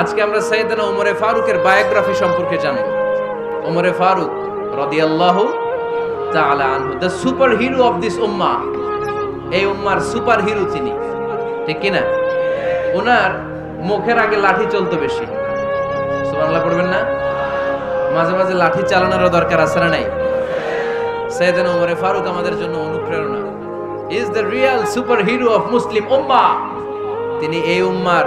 আজকে আমরা সাইয়েদানা ওমরে ফারুকের বায়োগ্রাফি সম্পর্কে জানব। ওমরে ফারুক রাদিয়াল্লাহু তাআলা আনহু the super hero of this উম্মাহ এই উম্মার সুপার হিরো তিনি, ঠিক কি না ওনার মুখের আগে লাঠি চলতো বেশি। সুবহানাল্লাহ পড়বেন না? মাঝে মাঝে লাঠি চালানোরও দরকার আছে না নাই? সৈয়দানা ওমরে ফারুক আমাদের জন্য অনুপ্রেরণা। Is the real super hero of Muslim উম্মা তিনি এই উম্মার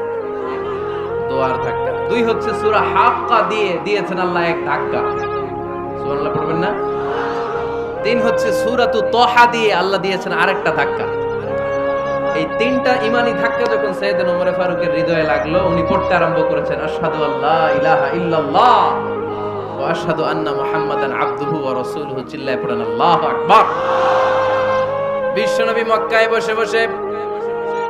দোয়ার ধাক্কা দুই হচ্ছে সূরা হাক্কা দিয়ে দিয়েছেন আল্লাহ এক ধাক্কা। সুবহানাল্লাহ পড়বেন না? তিন হচ্ছে সূরাতু তহা দিয়ে আল্লাহ দিয়েছেন আরেকটা ধাক্কা। এই তিনটা ইমানি ধাক্কা যখন সৈয়দ ওমর ফারুকের হৃদয়ে লাগল, উনি পড়তে আরম্ভ করেছেন, আশহাদু আল্লাহ ইলাহা ইল্লাল্লাহ ওয়া আশহাদু আন্না মুহাম্মাদান আবদুহু ওয়া রাসূলুহু চিল্লায় পড়েন, আল্লাহু আকবার। বিশ্বনবী মক্কায় বসে বসে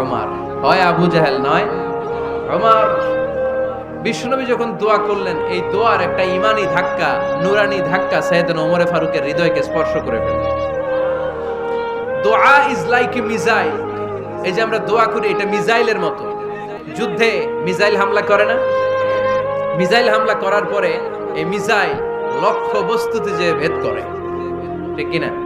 ওমর। হয় আবু জাহেল, নয়? ওমর। বিশ্বনবী যখন দোয়া করলেন, এই দোয়ার একটা ইমানি ধাক্কা, নুরানি ধাক্কা সৈয়দনা ওমরে ফারুকের হৃদয়কে স্পর্শ করে ফেলল দোয়া ইজ লাইক এ মিজাইল এই যে আমরা দোয়া করি, এটা মিজাইলের মতো। যুদ্ধে মিজাইল হামলা করে না? মিজাইল হামলা করার পরে এই মিজাইল লক্ষ্য বস্তুতে যে ভেদ করে। ঠিক কিনা?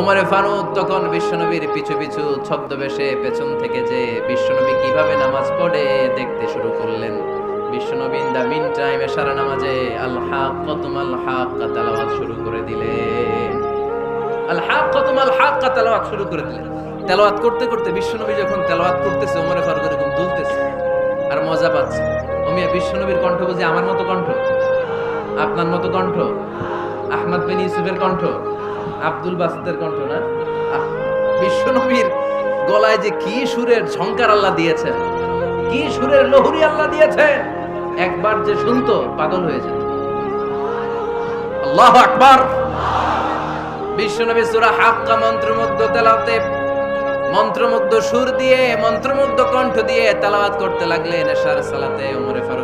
ওমরে ফারুক তখন বিশ্বনবীর পিছু পিছু ছদ্মবেশে পেছন থেকে যে বিশ্বনবী কীভাবে নামাজ পড়ে দেখতে শুরু করলেন। বিশ্বনবী দা মিন টাইম এশারা নামাজে আল হাক্কাতুম আল হাক্কা তেলাওয়াত শুরু করে দিলেন। আল হাক্কাতুম আল হাক্কা তেলাওয়াত শুরু করে দিলেন। তেলাওয়াত করতে করতে বিশ্বনবী যখন তেলাওয়াত করতেছে, ওমরে ফারুক এরকম দুলতেছে আর মজা পাচ্ছে। ওমিয়া বিশ্বনবীর কণ্ঠ বুঝি আমার মতো কণ্ঠ? আপনার মতো কণ্ঠ? আহমদ বিন ইউসুফের কণ্ঠ? আব্দুল বাসিতের কণ্ঠ না? বিশ্বনবীর গলায় যে কি সুরের ঝংকার আল্লাহ দিয়েছেন, কি সুরের লহুরি আল্লাহ দিয়েছেন, একবার যে শুনতো পাগল হয়ে যেত। আল্লাহ আকবার। বিশ্বনবী সূরা হাক্কা মন্ত্রমুগ্ধ তেলাওয়াতে মন্ত্রমুগ্ধ সুর দিয়ে, মন্ত্রমুগ্ধ কণ্ঠ দিয়ে তেলাওয়াত করতে লাগলেন এশার সালাতে ওমরে ফারুক।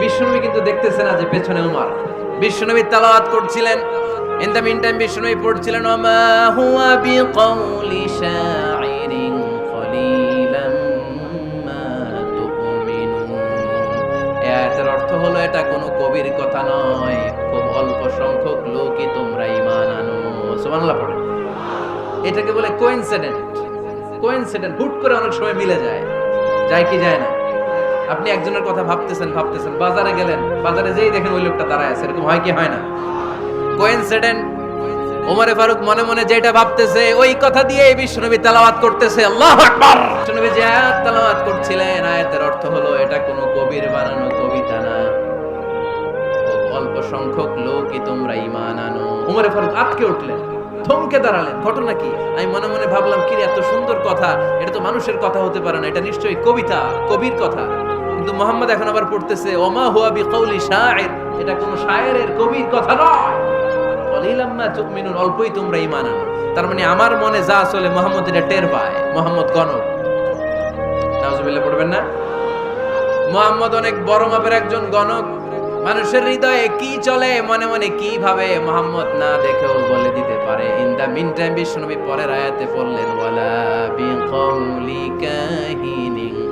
বিশ্বনবী কিন্তু দেখতেছে না যে পেছনে উমার। বিশ্বনবী তালাওয়াত করছিলেন। ইন দ্য মিন টাইম বিশ্বনবী পড়ছিলেন, ওমা হুয়া বিকাউলি শাইরিন কলিলাম মা তুমিনুন। আয়াতের অর্থ হলো, এটা কোনো কবির কথা নয়। খুব অল্প সংখ্যক লোকই তোমরা ঈমান আনো। সুবহানাল্লাহ পড়ে। এটাকে বলে কোইনসিডেন্ট কোইনসিডেন্ট হুট করে অনেক সময় মিলে যায়। যায় কি যায় না? আপনি একজনের কথা ভাবতেছেন ভাবতেছেন, বাজারে গেলেন, বাজারে যেই দেখেন ওই লোকটা দাঁড়ায় আছে, এরকম হয় কি হয় না? ওমরে ফারুক মনে মনে যেটা ভাবতেছে, ওই কথা দিয়ে বিশ্বনবী করতেছে, আল্লাহু আকবার! বিশ্বনবী যে আয়াত করছিলেন, আয়াতের অর্থ হলো এটা কোনো কবির বানানো কবিতা না। অল্প সংখ্যক লোকই তোমরা ঈমান আনো। ওমরে ফারুক আটকে উঠলেন, থমকে দাঁড়ালেন, ঘটনা কি? আমি মনে মনে ভাবলাম কি এত সুন্দর কথা, এটা তো মানুষের কথা হতে পারে না, এটা নিশ্চয়ই কবিতা, কবির কথা। কিন্তু মোহাম্মদ এখন আবার পড়তেছে, ওমা হুয়া বিকাউলি শায়ের এটা কোনো শায়েরের কবির কথা নয়। কলিলাম্মা অল্পই তোমরা ঈমান আনো। তার মানে আমার মনে যা আসলে মোহাম্মদ এটা টের পায়, মোহাম্মদ গণক। নাউজুবিল্লাহ, পড়বেন না? মোহাম্মদ অনেক বড় মাপের একজন গণক। মানুষের হৃদয়ে কি চলে, মনে মনে কি ভাবে, মোহাম্মদ না দেখেও বলে দিতে পারে। ইন দা মিন টাইম পরের আয়াতে পড়লেন, ওয়ালা বিকাউলি কাহিনিন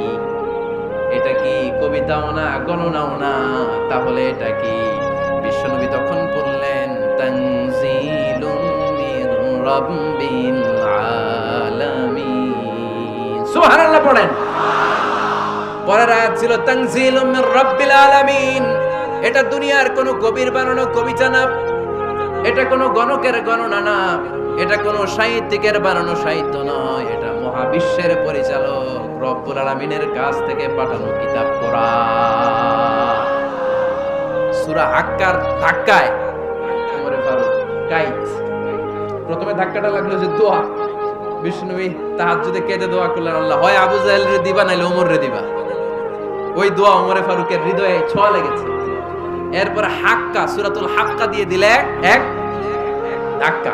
এটা কি কবিতাও না, গণনাও না? তাহলে এটা কি বিশ্বনবী তখন বললেন, তানজিলুম মির রাব্বিল আলামিন। পড়েন। পরের আয়াত ছিল, তানজিলুম রাব্বিল আলামিন। এটা দুনিয়ার কোনো কবির বানানো কবিতা না, এটা কোনো গণকের গণনা না, এটা কোনো সাহিত্যিকের বানানো সাহিত্য নয়, এটা মহাবিশ্বের পরিচালক রব্বুল আলামিনের কাছ থেকে পাঠানো কিতাব কোরআন। সূরা হাক্কার ধাক্কায়। ওমরে ফারুক কাইত প্রথমে ধাক্কাটা লাগল যে দোয়া। বিষ্ণুবী তাহাজ্জুদে কেঁদে দোয়া করলেন, আল্লাহ, হয় আবু জাহেল রে দিবা নাইলে ওমর রে দিবা। ওই দোয়া ওমরে ফারুকের হৃদয়ে ছোঁয়া লেগেছে। এরপর হাক্কা, সুরাতুল হাক্কা দিয়ে দিলে এক ধাক্কা।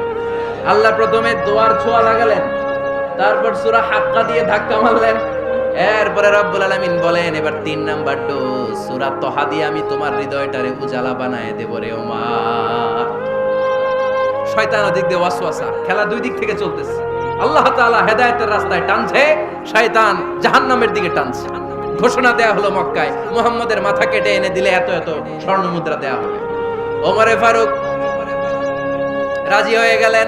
আল্লাহ প্রথমে দোয়ার ছোঁয়া লাগালেন, তারপর সুরা হাক্কা দিয়ে ধাক্কা মারলেন। এরপরে রব্বুল আলামিন বলেন, এবার তিন নাম্বার ডোজ, সূরা তহা দিয়ে আমি তোমার হৃদয়টারে উজালা বানায় দেব রে ওমর শয়তান ওদিক দিয়ে ওয়াসওয়াসা, খেলা দুই দিক থেকে চলতেছে। আল্লাহ তাআলা হেদায়েতের রাস্তায় টানছে, শয়তান জাহান্নামের দিকে টানছে। ঘোষণা দেয়া হলো মক্কায়, মুহাম্মদের মাথা কেটে এনে দিলে এত এত স্বর্ণ মুদ্রা দেয়া হবে। ওমরে ফারুক রাজি হয়ে গেলেন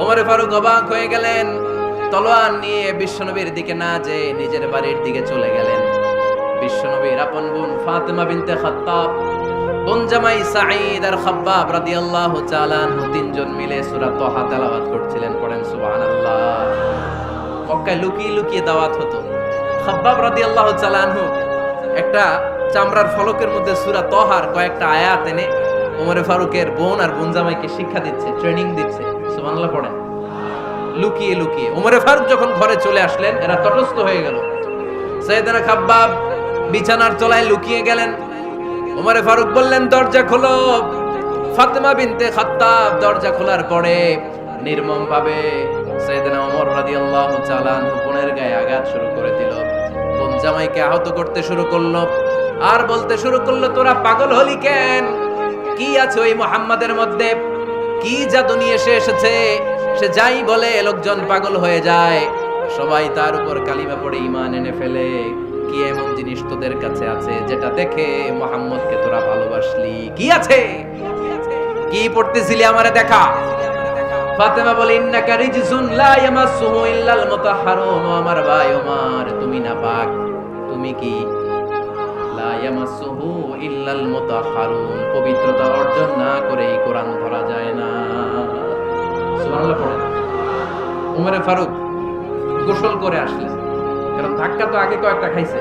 ওমরে ফারুক অবাক হয়ে গেলেন। তলোয়ার নিয়ে বিশ্বনবীর দিকে না যে নিজের বাড়ির দিকে চলে গেলেন। বিশ্বনবীর আপন বোন ফাতেমা বিনতে খাত্তাব, বোন জামাই সাঈদ আর খাব্বাব রাদিয়াল্লাহু তাআলা তিনজন মিলে সূরা তাহা তেলাওয়াত করছিলেন, পড়েন সুবহানাল্লাহ। মক্কায় লুকিয়ে লুকিয়ে দাওয়াত হতো। খাব্বাব রাদিয়াল্লাহু তাআলা একটা চামড়ার ফলকের মধ্যে সূরা তহার কয়েকটা আয়াত এনে ওমরে ফারুকের বোন আর বোন জামাইকে শিক্ষা দিচ্ছে ট্রেনিং দিচ্ছে। সুবহানাল্লাহ পড়েন। লুকিয়ে লুকিয়ে। ওমরে ফারুক যখন ঘরে চলে আসলেন, এরা তটস্থ হয়ে গেল। সৈয়দনা খাব্বাব বিছানার তলায় লুকিয়ে গেলেন। ওমরে ফারুক বললেন, দরজা খোলো। ফাতেমা বিনতে খাত্তাব দরজা খোলার পরে নির্মম ভাবে সৈয়দনা ওমর রাদিয়াল্লাহু তাআলা বোনের গায়ে আঘাত শুরু করে দিল। বোন জামাইকে আহত করতে শুরু করল। আর বলতে শুরু করল, তোরা পাগল হলি কেন? কি আছে ওই মোহাম্মদের মধ্যে? কি জাদু নিয়ে সে এসেছে? সে যাই বলে, লোকজন পাগল হয়ে যায়। সবাই তার উপর কালিমা পড়ে ইমান এনে ফেলে। কি এমন জিনিস তোদের কাছে আছে যেটা দেখে মোহাম্মদকে তোরা ভালোবাসলি? কি আছে? কি পড়তেছিলি আমারে দেখা? ফাতেমা বলে, ইন্নাকা রিজসুন লা ইয়ামাসসুহু ইল্লাল মুতাহহারুন আমার ভাই ওমর, তুমি না পাক তুমি কি? লা ইয়ামাসসুহু ইল্লাল পবিত্রতা অর্জন না কোরআন ধরা যায় না। সুবহানাল্লাহ উমরে ফারুক গোসল করে আসলেন। কারণ ধাক্কা তো আগে কয়েকটা খাইছে।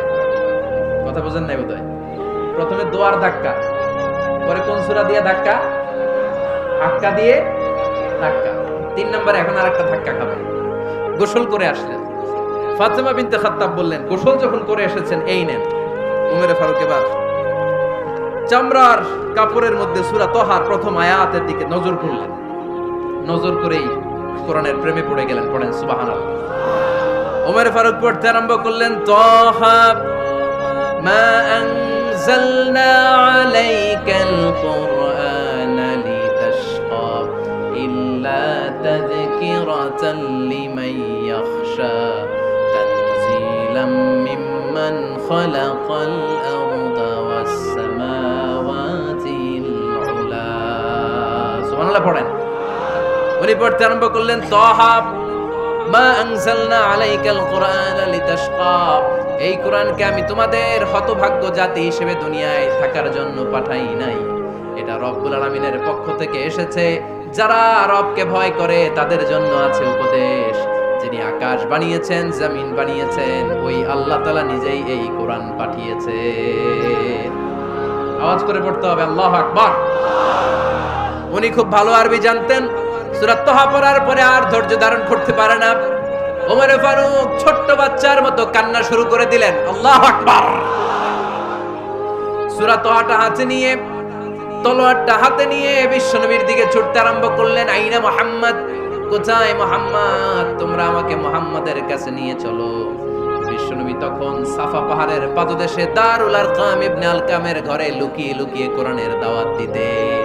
কথা নাই বোধহয়? প্রথমে দোয়ার ধাক্কা, পরে কোন দিয়ে ধাক্কা? ধাক্কা দিয়ে ধাক্কা। তিন নম্বরে এখন আর একটা ধাক্কা খাবে। গোসল করে আসলেন। ফাতেমা বিনতে খাত্তাব বললেন, গোসল যখন করে এসেছেন, এই নেন। উমেরে ফারুক এবার চামড়ার কাপড়ের মধ্যে সুরা তহার প্রথম আয়াতের দিকে নজর করলেন নজর করেই কোরআনের প্রেমে পড়ে গেলেন, পড়েন সুবহানাল্লাহ। ওমর ফারুক পড়তে আরম্ভ করলেন, তহা, মা আনজালনা আলাইকাল কুরআন লিতাশকা ইল্লা তাযকিরাতান লিমান ইয়াখশা তানজিলাম মিম্মান খালাকাল সুবহানাল্লাহ পড়েন। উনি পড়তে আরম্ভ করলেন, তহা মা আনজালনা আলাইকাল কুরআন লিতাশকা। এই কোরআনকে আমি তোমাদের হতভাগ্য জাতি হিসেবে দুনিয়ায় থাকার জন্য পাঠাই নাই। এটা রব্বুল আলামিনের পক্ষ থেকে এসেছে। যারা রবকে ভয় করে, তাদের জন্য আছে উপদেশ। যিনি আকাশ বানিয়েছেন, জমিন বানিয়েছেন, ওই আল্লাহ তাআলা নিজেই এই কোরআন পাঠিয়েছে আওয়াজ করে পড়তে হবে, আল্লাহু আকবার। উনি খুব ভালো আরবি জানতেন। সুরাত তোহা পড়ার পরে আর ধৈর্য ধারণ করতে পারে না। ফারুক ছোট্ট বাচ্চার মতো কান্না শুরু করে দিলেন, আল্লাহ আকবার! তোহাটা হাতে নিয়ে, তলোয়ারটা হাতে নিয়ে দিকে ছুটতে আরম্ভ করলেন, আইনা মোহাম্মদ? কোথায় মোহাম্মদ? তোমরা আমাকে মোহাম্মদের কাছে নিয়ে চলো। বিশ্বনবী তখন সাফা পাহাড়ের পাদদেশে দারুল আরকাম ইবনে আলকামের ঘরে লুকিয়ে লুকিয়ে কোরআনের দাওয়াত দিতেন।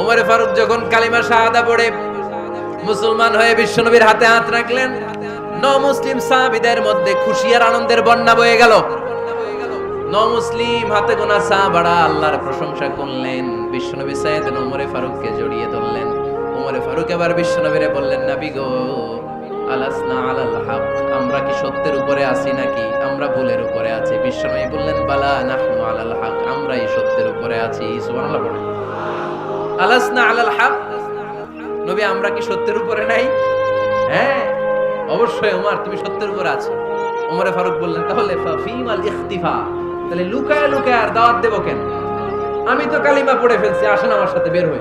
ওমরে ফারুক যখন কালিমা শাহাদা পড়ে, মুসলমান হয়ে বিশ্বনবীর হাতে হাত রাখলেন, ন মুসলিম সাহাবীদের মধ্যে খুশি আর আনন্দের বন্যা বয়ে গেল। ন মুসলিম হাতে গোনা সাহাবাড়া আল্লাহর প্রশংসা করলেন, বিশ্বনবী সাইয়েদ ওমরে ফারুককে জড়িয়ে ধরলেন। ওমরে ফারুক এবার বিশ্বনবীরে বললেন, নবী গো, আলাসনা আলাল হক, আমরা কি সত্যের উপরে আছি নাকি? আমরা ভুলের উপরে আছি। বিশ্বনবী বললেন, বালা নাহনু আলাল হক, আমরাই সত্যের উপরে আছি। সুবহানাল্লাহ পড়েন আলাসনা আলাল হক। নবী, আমরা কি সত্যের উপরে নাই? হ্যাঁ অবশ্যই ওমর তুমি সত্যের উপরে আছো। ওমরে ফারুক বললেন, তাহলে ফাফিমাল ইখতিফা। তাহলে লুকায় লুকায় আর দাওয়াত দেব কেন? আমি তো কালিমা পড়ে ফেলছি, আসেন আমার সাথে, বের হই।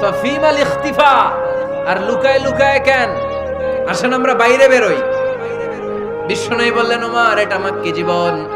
ফাফিমাল ইখতিফা। আর লুকায় লুকায় কেন? আসেন আমরা বাইরে বেরোই বিশ্বনবী বললেন ওমর এটা আমার জীবন।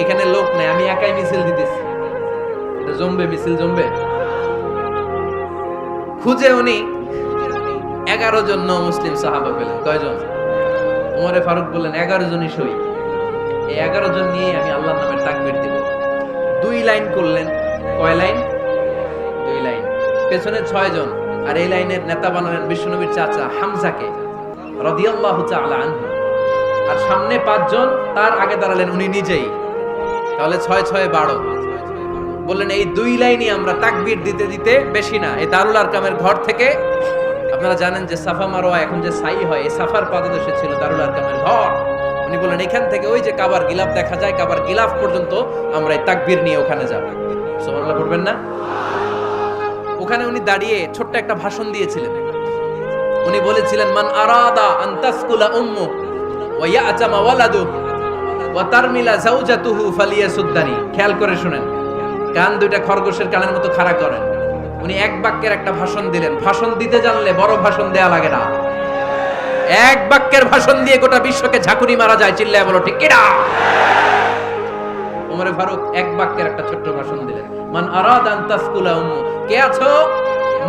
এখানে লোক নাই, আমি একাই মিছিল দিতেছি। এটা জমবে, মিছিল জমবে। খুঁজে উনি এগারো জন মুসলিম সাহাবা পেলেন। কয়জন? উমরে ফারুক বললেন, এগারো জনই সই। এই এগারো জন নিয়ে আমি আল্লাহর নামের তাকবীর দিব। দুই লাইন করলেন। কয় লাইন? দুই লাইন। পেছনে ছয় জন। আর এই লাইনের নেতা বানালেন বিশ্বনবীর চাচা হামজাকে, রাদিয়াল্লাহু আনহু। আর সামনে পাঁচজন, তার আগে দাঁড়ালেন উনি নিজেই। তাহলে ছয় ছয়, বারো। বললেন, এই দুই লাইনই আমরা তাকবির দিতে দিতে বেশি না। এই দারুল আরকামের ঘর থেকে আপনারা জানেন যে সাফা মারোয়া এখন যে সাই হয়, এই সাফার পাদদেশে ছিল দারুল আরকামের ঘর। উনি বললেন এখান থেকে ওই যে কাবার গিলাফ দেখা যায়, কাবার গিলাফ পর্যন্ত আমরা এই তাকবির নিয়ে ওখানে যাব। সুবহানাল্লাহ পড়বেন না? ওখানে উনি দাঁড়িয়ে ছোট্ট একটা ভাষণ দিয়েছিলেন। উনি বলেছিলেন, মান আরাদা আন তাসকুলা উম্মু ওয়া ইয়াতামা ওয়ালাদু ওয়া তারমিলা জাওজাতুহু ফালিয়াসুদ্দানি। খেয়াল করে শুনেন, কান দুইটা খরগোশের কানের মতো খাড়া করেন। উনি এক বাক্যের একটা ভাষণ দিলেন। ভাষণ দিতে জানলে বড় ভাষণ দেয়া লাগে না। এক বাক্যের ভাষণ দিয়ে গোটা বিশ্বকে ঝাঁকুনি মারা যায়, চিল্লায় বলো, ঠিক কিনা ওমরে ফারুক এক বাক্যের একটা ছোট্ট ভাষণ দিলেন। মান আরাদ আন তাসকুলা উম্মু। কে আছো?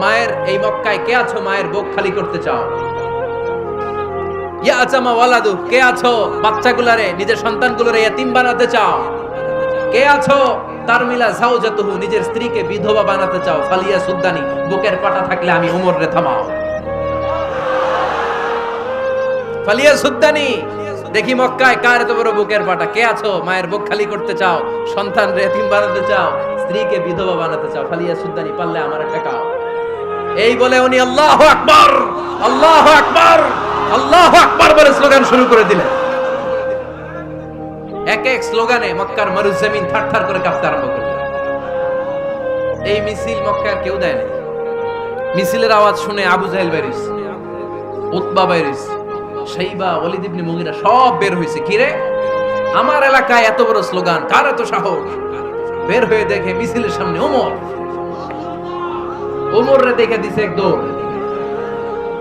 মায়ের, এই মক্কায় কে আছো? মায়ের বুক খালি করতে চাও। বুকের পাটা দেখি মক্কায় কার এত বড় বুকের পাটা? কে আছো? মায়ের বুক খালি করতে চাও? সন্তান রে বানাতে চাও? স্ত্রীকে বিধবা বানাতে চাও? ফালিয়া সুদ্দানি, পারলে আমার ঠেকাও। এই বলে উনি, আল্লাহ আকবার! আল্লাহ আকবার! আল্লাহ আকবার বলে স্লোগান শুরু করে দিলেন। এক এক স্লোগানে মক্কার করে কাঁপতে আরম্ভ এই মিছিল মক্কার কেউ মিছিলের আওয়াজ শুনে আবু জাহেল ওয়ালিদ ইবনে মুগিরা সব বের হয়েছে কিরে আমার এলাকায় এত বড় স্লোগান, কার এত সাহস? বের হয়ে দেখে মিছিলের সামনে ওমর। ওমর রে দেখে দিছে এক দৌড়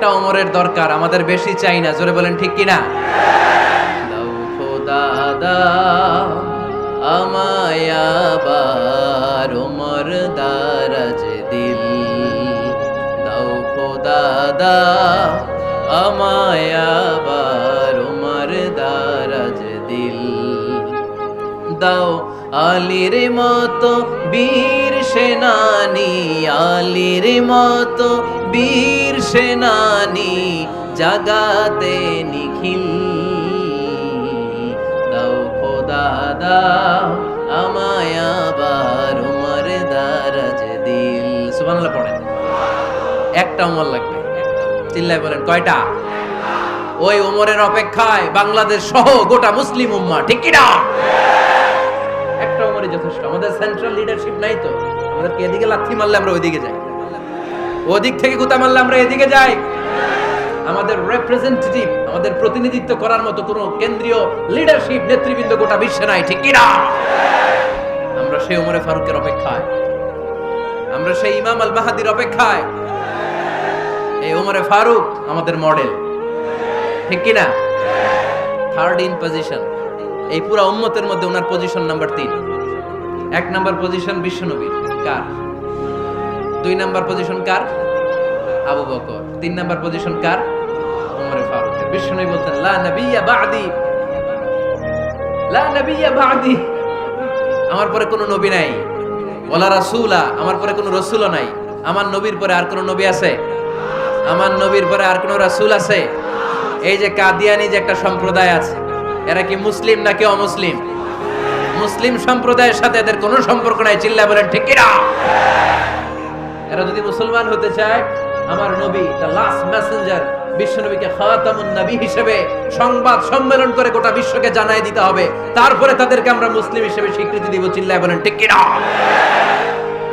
একটা ওমরের দরকার, আমাদের বেশি চাই না, জোরে বলেন ঠিক কিনা? দাও খোদা, দাও আমায় আবার ওমর দারাজ দিল। দাও খোদা, দাও আমায় আবার ওমর দারাজ দিল। দাও আলির মতো বীর সেনানি, আলির মতো বীর সেনানি জাগাতে নিখিল। দাও খোদা, দাও আমায় আবার উমর দারাজ দিল। সুবহানাল্লাহ পড়েন। একটা উমর লাগবে। চিল্লায় বলেন, কয়টা? ওই ওমরের অপেক্ষায় বাংলাদেশ সহ গোটা মুসলিম উম্মা, ঠিক কিনা? একটা যথেষ্ট। আমাদের সেন্ট্রাল লিডারশিপ নাই তো। আমাদেরকে এদিকে লাথি মারলে আমরা ওইদিকে যাই। ওদিক থেকে গুতা মারলে আমরা এদিকে যাই। আমাদের রিপ্রেজেন্টেটিভ আমাদের প্রতিনিধিত্ব করার মতো কোনো কেন্দ্রীয় লিডারশিপ নেতৃবৃন্দ গোটা বিশ্বে নাই, ঠিক কিনা? আমরা সেই ওমরে ফারুকের অপেক্ষায়। আমরা সেই ইমাম আল মাহাদির অপেক্ষায়। এই উমরে ফারুক আমাদের মডেল ঠিক কি না থার্ড ইন পজিশন এই পুরা উম্মতের মধ্যে ওনার পজিশন নাম্বার তিন। এক নাম্বার পজিশন বিশ্বনবীর কার? দুই নাম্বার পজিশন কার? আবু বকর। তিন নাম্বার পজিশন কার? উমরে ফারুকের বিশ্বনবী বলতেন লা নবিয়্যা বাদি। লা নবিয়্যা বাদি। আমার পরে কোনো নবী নাই। ওলা রাসূলা, আমার পরে কোনো রাসূলও নাই। আমার নবীর পরে আর কোনো নবী আছে? আমার নবীর পরে আর কোনো রাসূল আছে? এই যে কাদিয়ানি যে একটা সম্প্রদায় আছে, এরা কি মুসলিম নাকি অমুসলিম? মুসলিম সম্প্রদায়ের সাথে এদের কোনো সম্পর্ক নাই, চিল্লা বলেন, ঠিক কিনা? এরা যদি মুসলমান হতে চায়, আমার নবী দ্য লাস্ট মেসেঞ্জার বিশ্ব নবীকে খাতামুন নবী হিসেবে সংবাদ সম্মেলন করে গোটা বিশ্বকে জানাই দিতে হবে। তারপরে তাদেরকে আমরা মুসলিম হিসেবে স্বীকৃতি দিব চিল্লায় বলেন, ঠিক কিনা?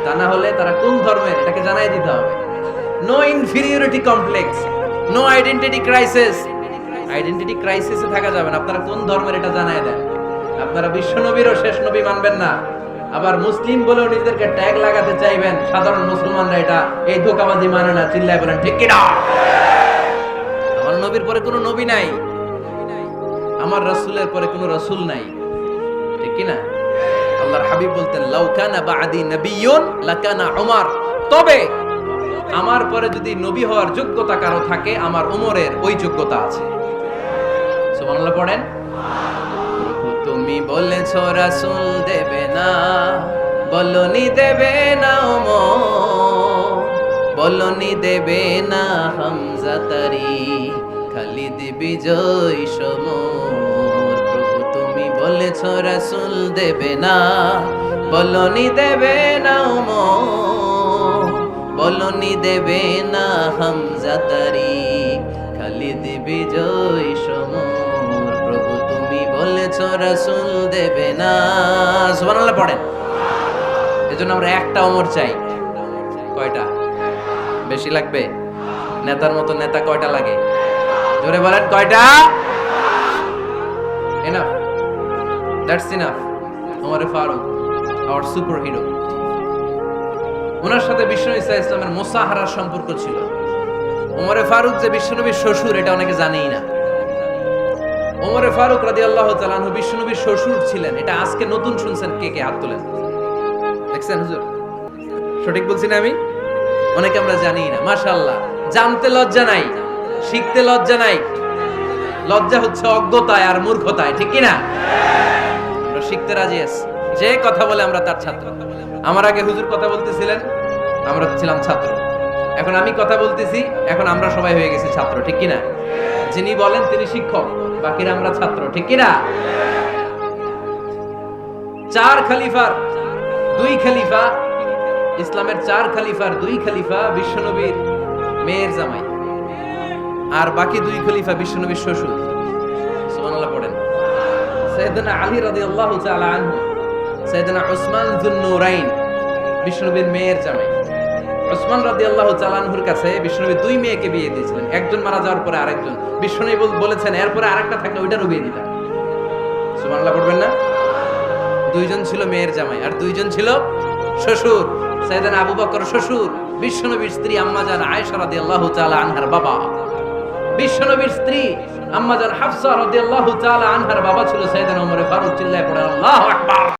তা না হলে তারা কোন ধর্মের? এটাকে জানাই দিতে হবে। No inferiority complex no identity crisis identity ক্রাইসিসে থাকা যাবে না। আপনারা কোন ধর্মের এটা জানাই দেন? আপনারা বিশ্ব নবীরও শেষ নবী মানবেন না। আবার মুসলিম বলেও নিজেদেরকে ট্যাগ লাগাতে চাইবেন। সাধারণ মুসলমানরা এটা, এই ধোকাবাজি মানে না, চিল্লায় বলেন, ঠিক কিনা? আমার নবীর পরে কোনো নবী নাই। আমার রাসূলের পরে কোনো রাসূল নাই। ঠিক কিনা? আল্লাহর হাবিব বলতেন লাউকানা বাদি নবিয়ুন লাকানা উমর। তবে আমার পরে যদি নবী হওয়ার যোগ্যতা কারও থাকে, আমার উমরের ওই যোগ্যতা আছে। সুবহানাল্লাহ পড়েন। তুমি বলেছ রাসূল দেবে না, বলনি দেবে না ওমর, বলনি দেবে না হামজা তারি, খালিদ বিজয় সমর। তুমি বলেছ রাসূল দেবে না, বলনি দেবে না ওমর, বলনি দেবে না হামজা তারি, খালিদ বিজয় সমর। বলেছ রাসূল দেবে না। সুবহানাল্লাহ পড়েন। এজন্য আমরা একটা অমর চাই। কয়টা? বেশি লাগবে? নেতার মতো নেতা কয়টা লাগে? জোরে বলেন, কয়টা? Enough that's enough Omar Farooq our super hero ওনার সাথে বিষ্ণু ইসা ইসলামের মোসাহারার সম্পর্ক ছিল। ওমরে ফারুক যে বিশ্বনবীর শ্বশুর, এটা অনেকে জানেই না। ওমরে ফারুক রাদি আল্লাহ তালানহু বিশ্বনবীর শ্বশুর ছিলেন। এটা আজকে নতুন শুনছেন কে কে হাত তোলেন। দেখছেন হুজুর? সঠিক বলছি না আমি? অনেকে আমরা জানি না, মাশাআল্লাহ। জানতে লজ্জা নাই, শিখতে লজ্জা নাই। লজ্জা হচ্ছে অজ্ঞতায় আর মূর্খতায়, ঠিক কি না আমরা শিখতে রাজি আছি। যে কথা বলে আমরা তার ছাত্র। আমার আগে হুজুর কথা বলতেছিলেন, আমরা ছিলাম ছাত্র। এখন আমি কথা বলতেছি, এখন আমরা সবাই হয়ে গেছি ছাত্র, ঠিক কি না যিনি বলেন তিনি শিক্ষক, বাকিরা আমরা ছাত্র, ঠিক কিনা? চার খলিফার, দুই খালিফা, ইসলামের চার খলিফার, দুই খালিফা, বিশ্বনবীর মেয়ের জামাই। আর বাকি দুই খলিফা বিশ্বনবীর শ্বশুর। সুবহানাল্লাহ পড়েন। সৈয়দনা আলী রাদিয়াল্লাহু তাআলা আনহু সৈয়দনা উসমান যুন্নুরাইন বিশ্বনবীর মেয়ের জামাই। উসমান রাদিয়াল্লাহু তাআলা আনহুর কাছে বিশ্বনবী দুই মেয়েকে বিয়ে দিয়েছিলেন। একজন মারা যাওয়ার পরে আরেকজন। বিশ্বনবী বলেছেন, এরপরে আরেকটা থাকলে ওইটারও বিয়ে দিতাম। সুবহানাল্লাহ পড়বেন না? দুইজন ছিল মেয়ের জামাই আর দুইজন ছিল শ্বশুর। সাইদান আবু বকর শ্বশুর বিশ্বনবীর স্ত্রী আম্মাজান আয়েশা রাদিয়াল্লাহু তাআলা আনহার বাবা। বিশ্বনবীর স্ত্রী আম্মাজান হাফসা রাদিয়াল্লাহু তাআলা আনহার বাবা ছিল সাইদান ওমর ফারুক, চিল্লায় পড়ে আল্লাহু আকবার।